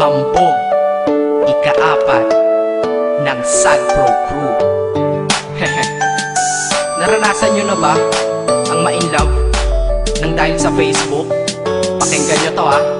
Hambog Ikaapat Ng Sagpro Crew Naranasan nyo na ba ang ma-inlove ng dahil sa Facebook? Pakinggan nyo to ah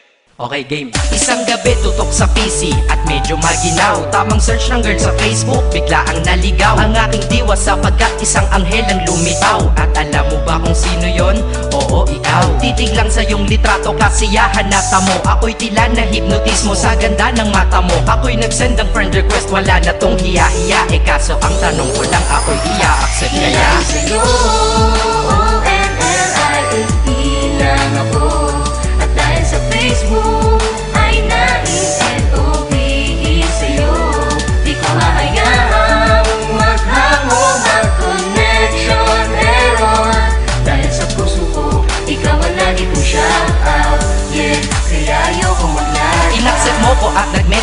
Okay, game. Isang gabi tutok sa PC at medyo maginaw. Tamang search ng girl sa Facebook, bigla ang naligaw. Ang aking diwa sapagkat isang anghel ang lumitaw At alam mo ba kung sino yon? Oo, ikaw. Titig lang sa iyong litrato, kasiyahan na tamo. Ako'y tila na hipnotismo sa ganda ng mata mo. Ako'y nagsend ng friend request, wala na tong hiya-hiya. Eh kaso ang tanong ko lang, ako'y iya-accept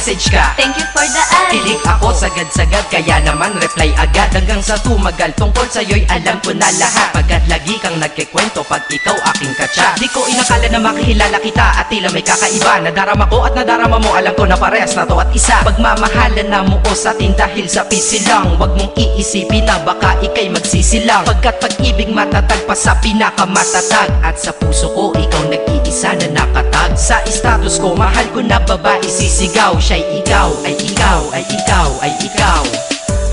nag-message ka. Thank you for the eye Kilig ako sagad-sagad kaya naman reply agad. Hanggang sa tumagal tungkol sa'yo'y alam ko na lahat. Pagkat lagi kang nagkikwento pag ikaw aking katsa Di ko inakala na makihilala kita at tila may kakaiba. Nadarama ko at nadarama mo alam ko na parehas na to at isa. Pagmamahalan na mo o sa atin dahil sa pisilang Huwag mong iisipin na baka ikay magsisilang Pagkat pag-ibig matatag pa sa pinakamatatag. At sa puso ko ikaw nag-iisa na nakatag Sa status ko. Mahal ko na babae sisigaw. Siya'y ikaw, ay ikaw, ay ikaw, ay ikaw.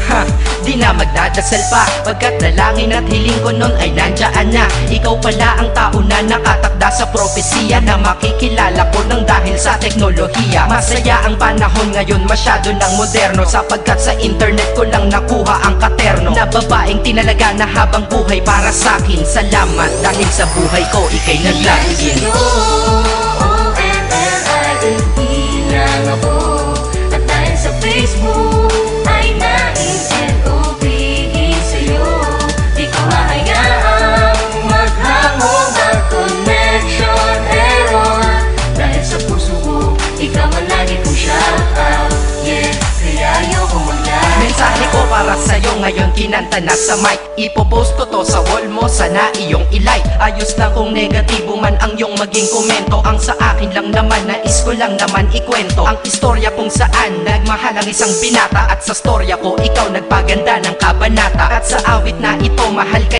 Ha, di na magdadasal pa. Pagkat dalangin at hiling ko nun ay nandyan na. Ikaw pala ang tao na nakatakda sa propesiya Na makikilala ko nang dahil sa teknolohiya. Masaya ang panahon ngayon masyado ng moderno. Sapagkat sa internet ko lang nakuha ang katerno. Na babaeng tinalaga na habang buhay para sakin Salamat dahil sa buhay ko ikay naglagin O-N-L-I-F-E ko para sa'yo ngayon kinanta na sa mic. Ipopost ko to sa wall mo, sana iyong ilike Ayos lang kung negatibo man ang iyong maging komento. Ang sa akin lang naman, nais ko lang naman ikwento. Ang istorya kung saan nagmahal ang isang binata. At sa storya ko, ikaw nagpaganda ng kabanata. At sa awit na ito, mahal ka